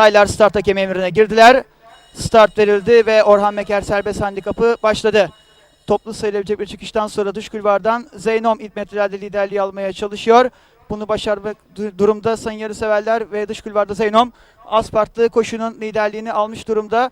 Taylar start hakem emrine girdiler. Start verildi ve Orhan Meker serbest handikapı başladı. Toplu sayılabilecek bir çıkıştan sonra dış kulvardan Zeynom ilk metrelerde liderliği almaya çalışıyor. Bunu başarmak du- durumda sayın yarıseverler ve dış kulvarda Zeynom Aspartlı koşunun liderliğini almış durumda.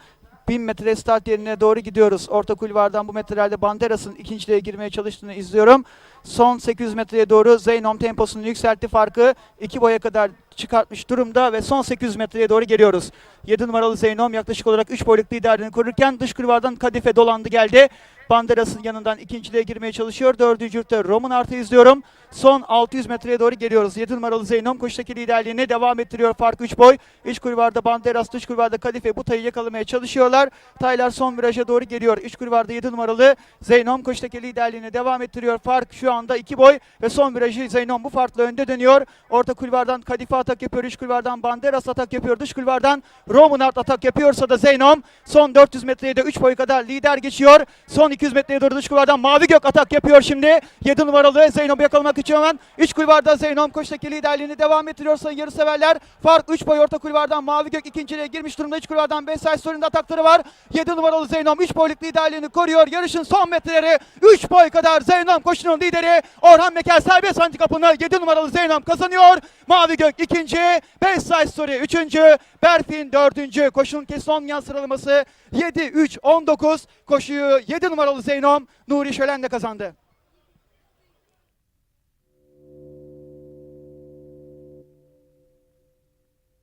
1000 metre start yerine doğru gidiyoruz. Orta kulvardan bu metrelerde Banderas'ın ikinciliğe girmeye çalıştığını izliyorum. Son 800 metreye doğru Zeynom temposunu yükseltti. Farkı 2 boya kadar çıkartmış durumda ve son 800 metreye doğru geliyoruz. 7 numaralı Zeynom yaklaşık olarak 3 boyluk liderliğini korurken dış kulvardan Kadife dolandı geldi. Banderas'ın yanından ikinciliğe girmeye çalışıyor. Dördüncü yurtta Roman Artı izliyorum. Son 600 metreye doğru geliyoruz. 7 numaralı Zeynom koşudaki liderliğini devam ettiriyor. Fark 3 boy. İç kulvarda Banderas, dış kulvarda Kadife bu tayı yakalamaya çalışıyorlar. Taylar son viraja doğru geliyor. İç kulvarda 7 numaralı Zeynom koşudaki liderliğini devam ettiriyor. Fark şu anda 2 boy ve son virajı Zeynom bu farkla önde dönüyor. Orta kulvardan Kadife atak yapıyor. İç kulvardan Banderas atak yapıyor. Dış kulvardan Romanart atak yapıyorsa da Zeynom son 400 metreye de 3 boy kadar lider geçiyor. Son 200 metreye doğru dış kulvardan Mavi Gök atak yapıyor şimdi. 7 numaralı Zeynom'u yakalamak için hemen iç kulvarda Zeynom koştaki liderliğini devam ettiriyor sayın yarıseverler. Fark 3 boy orta kulvardan Mavi Gök ikinciliğe girmiş durumda. İç kulvardan Besay Sorin'de atakları var. 7 numaralı Zeynom 3 boyluk liderliğini koruyor. Yarışın son metreleri 3 boy kadar Zeynom koşunun lideri Orhan Mekel serbest handikapını 7 numaralı Zeynom kazanıyor. Mavi Gök ikinci, Besay Story üçüncü, Berfin dördüncü. Koşunun kesin olmayan sıralaması 7-3-19. Koşuyu 7 numaralı Zeynom Nuri Şölen de kazandı.